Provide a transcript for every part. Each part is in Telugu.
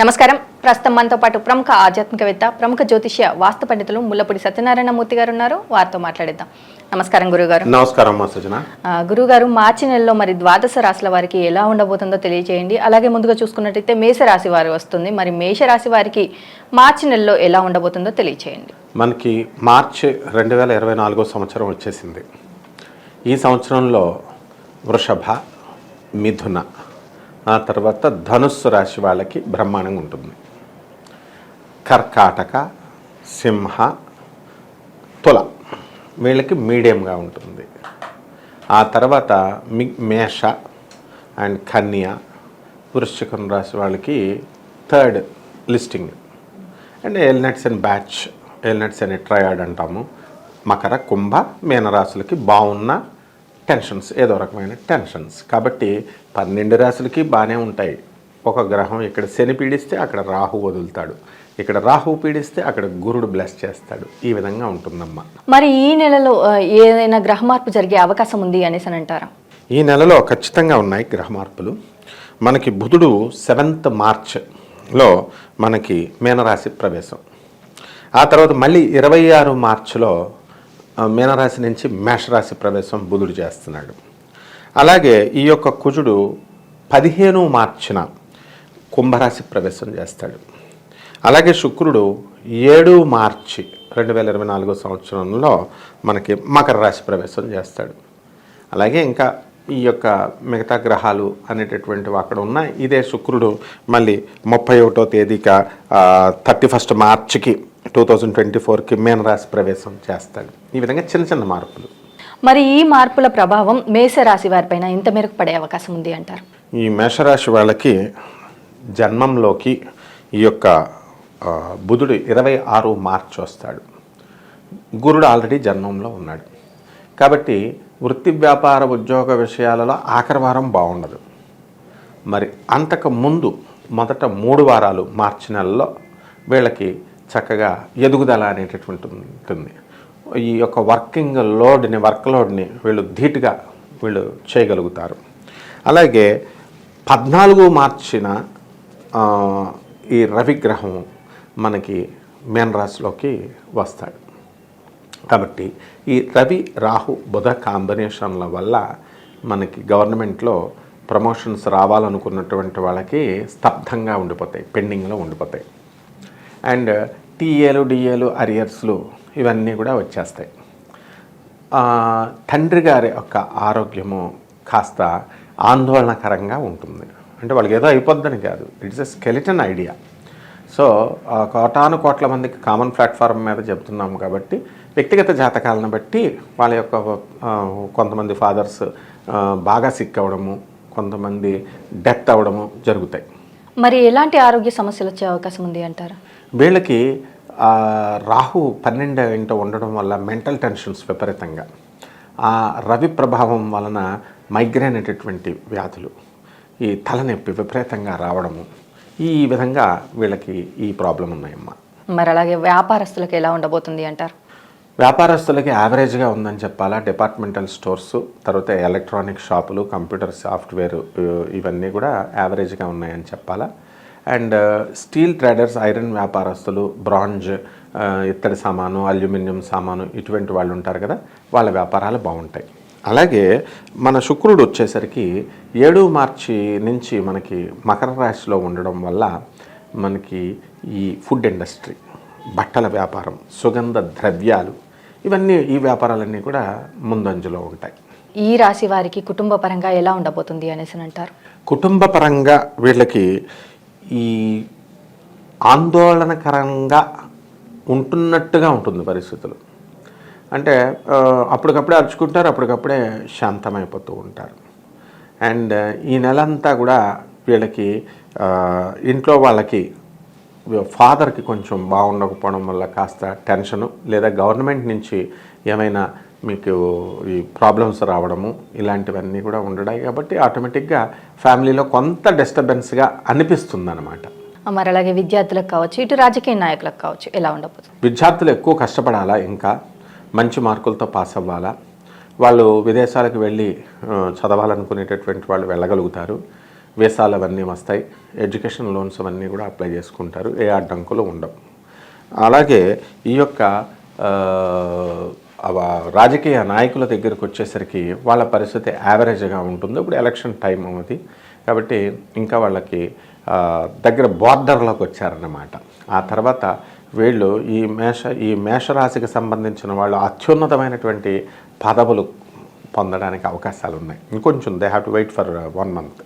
నమస్కారం. ప్రస్తుతం మనతో పాటు ప్రముఖ ఆధ్యాత్మికవేత్త ప్రముఖ జ్యోతిష్య వాస్తు పండితులు ముల్లపూడి సత్యనారాయణ మూర్తి గారు ఉన్నారు వారితో మాట్లాడిద్దాం. నమస్కారం గురుగారు. నమస్కారం గురుగారు మార్చి నెలలో మరి ద్వాదశ రాశుల వారికి ఎలా ఉండబోతుందో తెలియజేయండి అలాగే ముందుగా చూసుకున్నట్టయితే మేషరాశి వారి వస్తుంది. మరి మేషరాశి వారికి మార్చి నెలలో ఎలా ఉండబోతుందో తెలియజేయండి మనకి మార్చి రెండు వేల ఇరవై నాలుగో సంవత్సరం వచ్చేసింది. ఈ సంవత్సరంలో వృషభ మిథున ఆ తర్వాత ధనుస్సు రాశి వాళ్ళకి బ్రహ్మాండంగా ఉంటుంది. కర్కాటక సింహ తుల వీళ్ళకి మీడియంగా ఉంటుంది. ఆ తర్వాత మి మేష అండ్ కన్య వృశ్చికం రాశి వాళ్ళకి third listing. And elements and batch elements అనే ట్రయాడ్ అంటాము. మకర కుంభ మీనరాశులకి బాగున్న టెన్షన్స్ ఏదో రకమైన టెన్షన్స్. కాబట్టి పన్నెండు రాశులకి బాగానే ఉంటాయి. ఒక గ్రహం ఇక్కడ శని పీడిస్తే అక్కడ రాహు వదులుతాడు. ఇక్కడ రాహు పీడిస్తే అక్కడ గురుడు బ్లెస్ చేస్తాడు. ఈ విధంగా ఉంటుందమ్మా. మరి ఈ నెలలో ఏదైనా గ్రహ మార్పు జరిగే అవకాశం ఉంది అనేసి అని అంటారా? ఈ నెలలో ఖచ్చితంగా ఉన్నాయి గ్రహ మార్పులు. మనకి బుధుడు సెవెంత్ మార్చ్లో మనకి మీనరాశి ప్రవేశం. ఆ తర్వాత మళ్ళీ ఇరవై ఆరు మార్చిలో మీనరాశి నుంచి మేషరాశి ప్రవేశం బుధుడు చేస్తున్నాడు. అలాగే ఈ యొక్క కుజుడు పదిహేను మార్చిన కుంభరాశి ప్రవేశం చేస్తాడు. అలాగే శుక్రుడు ఏడు మార్చి రెండు వేల ఇరవై నాలుగో సంవత్సరంలో మనకి మకర రాశి ప్రవేశం చేస్తాడు. అలాగే ఇంకా ఈ యొక్క మిగతా గ్రహాలు అనేటటువంటివి అక్కడ ఉన్నాయి ఇదే శుక్రుడు మళ్ళీ ముప్పై ఒకటో తేదీక థర్టీ ఫస్ట్ మార్చికి టూ థౌజండ్ ట్వంటీ ఫోర్కి మీనరాశి ప్రవేశం చేస్తాడు. ఈ విధంగా చిన్న చిన్న మార్పులు. మరి ఈ మార్పుల ప్రభావం మేషరాశి వారిపైన ఇంత మేరకు పడే అవకాశం ఉంది అంటారు? ఈ మేషరాశి వాళ్ళకి జన్మంలోకి ఈ యొక్క బుధుడు ఇరవై ఆరు మార్చి వస్తాడు. గురుడు ఆల్రెడీ జన్మంలో ఉన్నాడు. కాబట్టి వృత్తి వ్యాపార ఉద్యోగ విషయాలలో ఆఖరి వారం బాగుండదు. మరి అంతకు ముందు మొదట మూడు వారాలు మార్చి నెలలో వీళ్ళకి చక్కగా ఎదుగుదల అనేటటువంటి ఉంటుంది ఈ యొక్క వర్కింగ్ లోడ్ని వర్క్ లోడ్ని వీళ్ళు ధీటుగా వీళ్ళు చేయగలుగుతారు. అలాగే పద్నాలుగు మార్చిన ఈ రవిగ్రహం మనకి మేన్ రాశిలోకి వస్తాడు. కాబట్టి ఈ రవి రాహు బుధ కాంబినేషన్ల వల్ల మనకి గవర్నమెంట్లో ప్రమోషన్స్ రావాలనుకున్నటువంటి వాళ్ళకి స్తబ్దంగా ఉండిపోతాయి పెండింగ్లో ఉండిపోతాయి. అండ్ టీఏలు డిఏలు అరియర్స్లు ఇవన్నీ కూడా వచ్చేస్తాయి. తండ్రి గారి యొక్క ఆరోగ్యము కాస్త ఆందోళనకరంగా ఉంటుంది. అంటే వాళ్ళకి ఏదో అయిపోద్దని కాదు. It's a skeleton idea so కోటాను కోట్ల మందికి కామన్ ప్లాట్ఫామ్ మీద చెప్తున్నాం కాబట్టి వ్యక్తిగత జాతకాలను బట్టి వాళ్ళ యొక్క కొంతమంది ఫాదర్స్ బాగా సిక్ అవ్వడము కొంతమంది డెత్ అవ్వడము జరుగుతాయి. మరి ఎలాంటి ఆరోగ్య సమస్యలు వచ్చే అవకాశం ఉంది అంటారా? వీళ్ళకి రాహు పన్నెండు ఇంట ఉండడం వల్ల మెంటల్ టెన్షన్స్ విపరీతంగా. ఆ రవి ప్రభావం వలన మైగ్రేన్ అనేటటువంటి వ్యాధులు ఈ తలనొప్పి విపరీతంగా రావడము ఈ విధంగా వీళ్ళకి ఈ ప్రాబ్లం ఉన్నాయమ్మా. మరి అలాగే వ్యాపారస్తులకు ఎలా ఉండబోతుంది అంటారు? వ్యాపారస్తులకి యావరేజ్గా ఉందని చెప్పాలా డిపార్ట్మెంటల్ స్టోర్స్ తర్వాత ఎలక్ట్రానిక్ షాపులు కంప్యూటర్ సాఫ్ట్వేర్ ఇవన్నీ కూడా యావరేజ్గా ఉన్నాయని చెప్పాలా. అండ్ స్టీల్ ట్రేడర్స్ ఐరన్ వ్యాపారస్తులు బ్రాంజ్ ఆ, ఇత్తడి సామాను అల్యూమినియం సామాను ఇటువంటి వాళ్ళు ఉంటారు కదా వాళ్ళ వ్యాపారాలు బాగుంటాయి. అలాగే మన శుక్రుడు వచ్చేసరికి ఏడు మార్చి నుంచి మనకి మకర రాశిలో ఉండడం వల్ల మనకి ఈ ఫుడ్ ఇండస్ట్రీ బట్టల వ్యాపారం సుగంధ ద్రవ్యాలు ఇవన్నీ ఈ వ్యాపారాలన్నీ కూడా ముందంజలో ఉంటాయి. ఈ రాశి వారికి కుటుంబ పరంగా ఎలా ఉండబోతుంది అనేసి అని అంటారు? కుటుంబ పరంగా వీళ్ళకి ఈ ఆందోళనకరంగా ఉంటున్నట్టుగా ఉంటుంది పరిస్థితులు. అంటే అప్పటికప్పుడే అరుచుకుంటారు అప్పటికప్పుడే శాంతమైపోతూ ఉంటారు. అండ్ ఈ నెలంతా కూడా వీళ్ళకి ఇంట్లో వాళ్ళకి ఫాదర్కి కొంచెం బాగుండకపోవడం వల్ల కాస్త టెన్షను లేదా గవర్నమెంట్ నుంచి ఏమైనా మీకు ఈ ప్రాబ్లమ్స్ రావడము ఇలాంటివన్నీ కూడా ఉండడాయి కాబట్టి ఆటోమేటిక్గా ఫ్యామిలీలో కొంత డిస్టర్బెన్స్గా అనిపిస్తుంది అనమాట మరి అలాగే విద్యార్థులకు కావచ్చు ఇటు రాజకీయ నాయకులకు కావచ్చు ఎలా ఉండబోతుంది? విద్యార్థులు ఎక్కువ కష్టపడాలా ఇంకా? మంచి మార్కులతో పాస్ అవ్వాలా? వాళ్ళు విదేశాలకు వెళ్ళి చదవాలనుకునేటటువంటి వాళ్ళు వెళ్ళగలుగుతారు. వీసాలు అవన్నీ వస్తాయి. ఎడ్యుకేషన్ లోన్స్ అవన్నీ కూడా అప్లై చేసుకుంటారు. ఏ అడ్డంకులు ఉండవు. అలాగే ఈ యొక్క రాజకీయ నాయకుల దగ్గరకు వచ్చేసరికి వాళ్ళ పరిస్థితి యావరేజ్గా ఉంటుంది. ఇప్పుడు ఎలక్షన్ టైం అవుతుంది కాబట్టి ఇంకా వాళ్ళకి దగ్గర బార్డర్లోకి వచ్చారన్నమాట. ఆ తర్వాత వీళ్ళు ఈ మేష ఈ మేషరాశికి సంబంధించిన వాళ్ళు అత్యున్నతమైనటువంటి పదవులు పొందడానికి అవకాశాలు ఉన్నాయి ఇంకొంచెం they have to wait for one month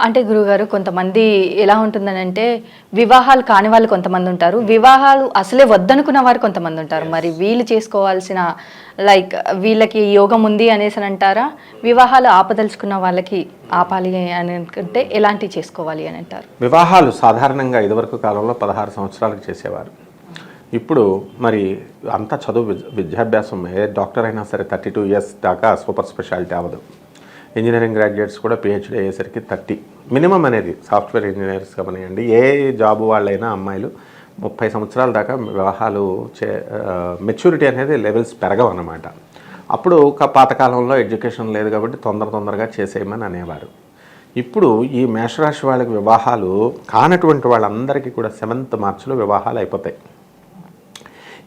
అంటే గురుగారు కొంతమంది ఎలా ఉంటుందని అంటే వివాహాలు కాని వాళ్ళు కొంతమంది ఉంటారు. వివాహాలు అసలే వద్దనుకున్న వారు కొంతమంది ఉంటారు. మరి వీళ్ళు చేసుకోవాల్సిన లైక్ వీళ్ళకి యోగం ఉంది అనేసి అని అంటారా వివాహాలు ఆపదలుచుకున్న వాళ్ళకి ఆపాలి అని అనుకుంటే ఎలాంటివి చేసుకోవాలి అని అంటారు? వివాహాలు సాధారణంగా ఇదివరకు కాలంలో పదహారు సంవత్సరాలకు చేసేవారు. ఇప్పుడు మరి అంత చదువు విద్- విద్యాభ్యాసం ఏ డాక్టర్ అయినా సరే థర్టీ టూ ఇయర్స్ దాకా సూపర్ స్పెషాలిటీ అవ్వదు. ఇంజనీరింగ్ గ్రాడ్యుయేట్స్ కూడా పిహెచ్డీ అయ్యేసరికి థర్టీ. మినిమం అనేది సాఫ్ట్వేర్ ఇంజనీర్స్ కానివ్వండి ఏ జాబ్ వాళ్ళైనా అమ్మాయిలు ముప్పై సంవత్సరాల దాకా వివాహాలు చే మెచ్యూరిటీ అనేది లెవెల్స్ పెరగవు అన్నమాట అప్పుడు ఒక పాతకాలంలో ఎడ్యుకేషన్ లేదు కాబట్టి తొందర తొందరగా చేసేయమని అనేవారు. ఇప్పుడు ఈ మేషరాశి వాళ్ళకి వివాహాలు కానటువంటి వాళ్ళందరికీ కూడా సెవెంత్ మార్చిలో వివాహాలు అయిపోతాయి.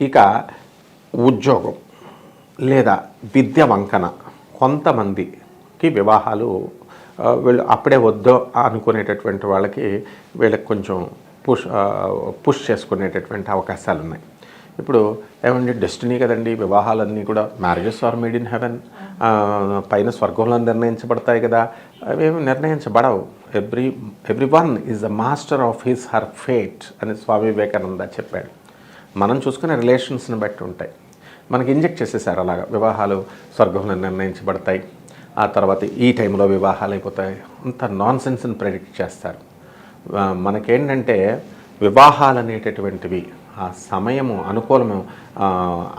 ఇక ఉద్యోగం లేదా విద్య వంకన కొంతమంది వాళ్ళకి వివాహాలు వీళ్ళు అప్పుడే వద్దో అనుకునేటటువంటి వాళ్ళకి వీళ్ళకి కొంచెం పుష్ పుష్ చేసుకునేటటువంటి అవకాశాలు ఉన్నాయి ఇప్పుడు ఏమండి డెస్టినీ కదండి వివాహాలన్నీ కూడా marriages are made in heaven. పైన స్వర్గంలో నిర్ణయించబడతాయి కదా అవేమి నిర్ణయించబడవు. Every every one is the master of his her fate అని స్వామి వివేకానంద చెప్పాడు. మనం చూసుకునే రిలేషన్స్ని బట్టి ఉంటాయి. మనకి ఇంజెక్ట్ చేసేసారు అలాగా వివాహాలు స్వర్గంలో నిర్ణయించబడతాయి. ఆ తర్వాత ఈ టైంలో వివాహాలు అయిపోతాయి. అంత నాన్ సెన్స్ని ప్రెడిక్ట్ చేస్తారు. మనకేంటంటే వివాహాలు అనేటటువంటివి ఆ సమయము అనుకూలము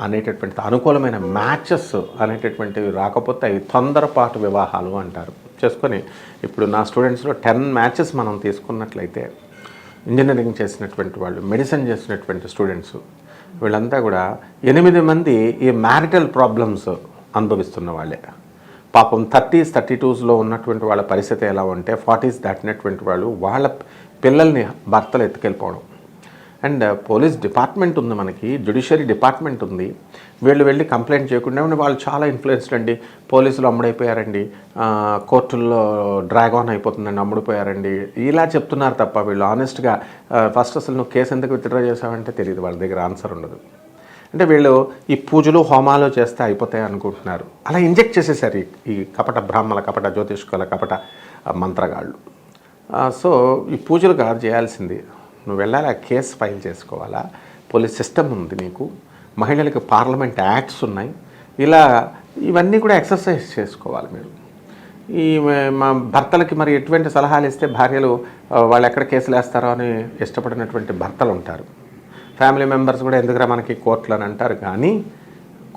అనేటటువంటి అనుకూలమైన మ్యాచెస్ అనేటటువంటివి రాకపోతే అవి తొందరపాటు వివాహాలు అంటారు. చేసుకొని ఇప్పుడు నా స్టూడెంట్స్లో టెన్ మ్యాచెస్ మనం తీసుకున్నట్లయితే ఇంజనీరింగ్ చేసినటువంటి వాళ్ళు మెడిసిన్ చేసినటువంటి స్టూడెంట్స్ వీళ్ళంతా కూడా ఎనిమిది మంది ఈ మ్యారిటల్ ప్రాబ్లమ్స్ అనుభవిస్తున్న వాళ్ళే. పాపం థర్టీస్ థర్టీ టూస్లో ఉన్నటువంటి వాళ్ళ పరిస్థితి ఎలా ఉంటే ఫార్టీస్ దాటినటువంటి వాళ్ళు వాళ్ళ పిల్లల్ని భర్తలు ఎత్తుకెళ్ళిపోవడం. అండ్ uh, పోలీస్ డిపార్ట్మెంట్ ఉంది మనకి జ్యుడిషియరీ డిపార్ట్మెంట్ ఉంది. వీళ్ళు వెళ్ళి కంప్లైంట్ చేయకుండా వాళ్ళు చాలా ఇన్ఫ్లుయెన్స్డ్ అండి. పోలీసులు అమ్ముడైపోయారండి. కోర్టుల్లో డ్రాగాన్ అయిపోతుందండి అమ్ముడిపోయారండి. ఇలా చెప్తున్నారు తప్ప వీళ్ళు ఆనెస్ట్గా ఫస్ట్ uh, అసలు నువ్వు కేసు ఎందుకు విత్డ్రా చేసావంటే తెలియదు వాళ్ళ దగ్గర ఆన్సర్ ఉండదు. అంటే వీళ్ళు ఈ పూజలు హోమాలు చేస్తే అయిపోతాయి అనుకుంటున్నారు. అలా ఇంజెక్ట్ చేసేసారు ఈ- కపట బ్రాహ్మణ కపట జ్యోతిష్కుల కపట మంత్రగాళ్ళు. సో ఈ పూజలు కాదు చేయాల్సింది నువ్వు వెళ్ళాలి ఆ కేసు ఫైల్ చేసుకోవాలా? పోలీస్ సిస్టమ్ ఉంది నీకు. మహిళలకు పార్లమెంట్ యాక్ట్స్ ఉన్నాయి. ఇలా ఇవన్నీ కూడా ఎక్సర్సైజ్ చేసుకోవాలి మీరు. ఈ మా భర్తలకి మరి ఎటువంటి సలహాలు ఇస్తే భార్యలు వాళ్ళు ఎక్కడ కేసులు వేస్తారో అని ఇష్టపడినటువంటి భర్తలు ఉంటారు. ఫ్యామిలీ మెంబర్స్ కూడా ఎందుకురా మనకి కోర్టులు అని అంటారు? కానీ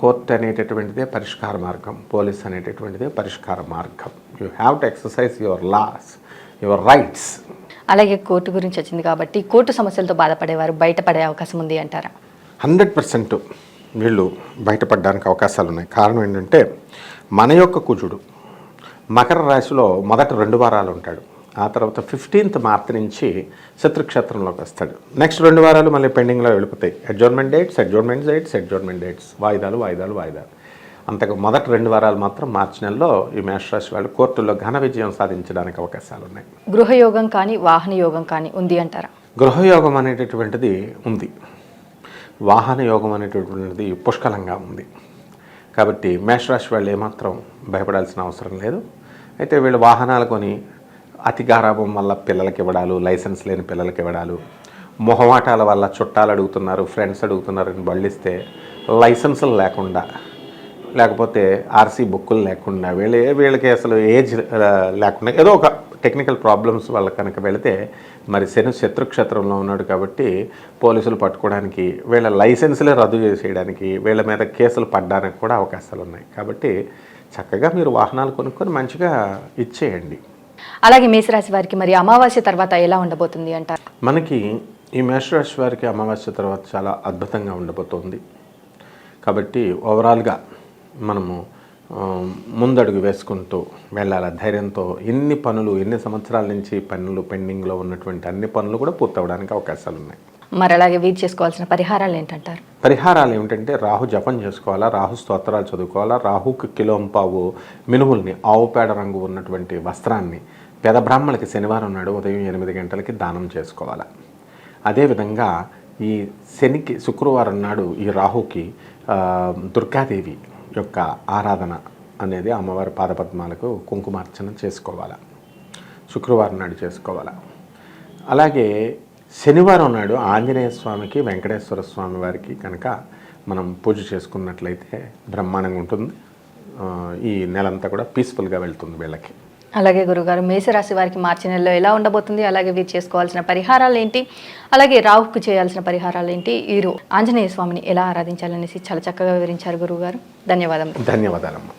కోర్టు అనేటటువంటిదే పరిష్కార మార్గం పోలీస్ అనేటటువంటిదే పరిష్కార మార్గం. You have to exercise your laws your rights అలాగే కోర్టు గురించి వచ్చింది కాబట్టి కోర్టు సమస్యలతో బాధపడేవారు బయటపడే అవకాశం ఉంది అంటారా? హండ్రెడ్ పర్సెంట్ వీళ్ళు బయటపడడానికి అవకాశాలు ఉన్నాయి. కారణం ఏంటంటే మన యొక్క కుజుడు మకర రాశిలో మొదటి రెండు వారాలు ఉంటాడు. ఆ తర్వాత ఫిఫ్టీన్త్ మార్చ్ నుంచి శత్రుక్షేత్రంలోకి వస్తాడు. నెక్స్ట్ రెండు వారాలు మళ్ళీ పెండింగ్లో వెళ్ళిపోతాయి. Adjournment dates adjournment dates adjournment dates వాయిదాలు వాయిదాలు వాయిదాలు. అంతకు మొదటి రెండు వారాలు మాత్రం మార్చి నెలలో ఈ మేషరాశి వాళ్ళు కోర్టుల్లో ఘన విజయం సాధించడానికి అవకాశాలు ఉన్నాయి. గృహయోగం కానీ వాహన యోగం కానీ ఉంది అంటారా? గృహయోగం అనేటటువంటిది ఉంది. వాహన యోగం అనేటటువంటిది పుష్కలంగా ఉంది. కాబట్టి మేషరాశి వాళ్ళు ఏమాత్రం భయపడాల్సిన అవసరం లేదు. అయితే వీళ్ళు వాహనాలు కొని అతి గారాభం వల్ల పిల్లలకి ఇవ్వడాలు లైసెన్స్ లేని పిల్లలకి ఇవ్వడాలు. మొహమాటాల వల్ల చుట్టాలు అడుగుతున్నారు ఫ్రెండ్స్ అడుగుతున్నారు అని బళ్ళిస్తే లైసెన్సులు లేకుండా లేకపోతే ఆర్సీ బుక్కులు లేకుండా వీళ్ళే వీళ్ళకి అసలు ఏజ్ లేకుండా ఏదో ఒక టెక్నికల్ ప్రాబ్లమ్స్ వల్ల కనుక వెళితే మరి శని శత్రుక్షేత్రంలో ఉన్నాడు కాబట్టి పోలీసులు పట్టుకోవడానికి వీళ్ళ లైసెన్సులే రద్దు చేసేయడానికి వీళ్ళ మీద కేసులు పడడానికి కూడా అవకాశాలు ఉన్నాయి. కాబట్టి చక్కగా మీరు వాహనాలు కొనుక్కొని మంచిగా ఇచ్చేయండి. అలాగే మేషరాశి వారికి మరి అమావాస్య తర్వాత ఎలా ఉండబోతుంది అంటారు? మనకి ఈ మేషరాశి వారికి అమావాస్య తర్వాత చాలా అద్భుతంగా ఉండబోతోంది. కాబట్టి ఓవరాల్గా మనము ముందడుగు వేసుకుంటూ వెళ్ళాలి ధైర్యంతో ఎన్ని పనులు ఎన్ని సంవత్సరాల నుంచి పనులు పెండింగ్లో ఉన్నటువంటి అన్ని పనులు కూడా పూర్తవడానికి అవకాశాలు ఉన్నాయి మరి అలాగే వీరు చేసుకోవాల్సిన పరిహారాలు ఏంటంటారు? పరిహారాలు ఏమిటంటే రాహు జపం చేసుకోవాలా రాహు స్తోత్రాలు చదువుకోవాలా రాహుకి కిలోంపావు మినుముల్ని ఆవు పేడ రంగు ఉన్నటువంటి వస్త్రాన్ని పేద బ్రాహ్మణులకి శనివారం నాడు ఉదయం ఎనిమిది గంటలకి దానం చేసుకోవాలా. అదేవిధంగా ఈ శనికి శుక్రవారం నాడు ఈ రాహుకి దుర్గాదేవి యొక్క ఆరాధన అనేది అమ్మవారి పాదపద్మాలకు కుంకుమార్చన చేసుకోవాలి. శుక్రవారం నాడు చేసుకోవాలా. అలాగే శనివారం నాడు ఆంజనేయ స్వామికి వెంకటేశ్వర స్వామి వారికి కనుక మనం పూజ చేసుకున్నట్లయితే బ్రహ్మాండంగా ఉంటుంది. ఈ నెలంతా కూడా పీస్ఫుల్గా వెళ్తుంది వీళ్ళకి. అలాగే గురుగారు మేషరాశి వారికి మార్చి నెలలో ఎలా ఉండబోతుంది? అలాగే వీరు చేసుకోవాల్సిన పరిహారాలు ఏంటి? అలాగే రాహుకు చేయాల్సిన పరిహారాలు ఏంటి? వీరు ఆంజనేయ స్వామిని ఎలా ఆరాధించాలనేసి చాలా చక్కగా వివరించారు గురుగారు. ధన్యవాదములు. ధన్యవాదాలమ్మా.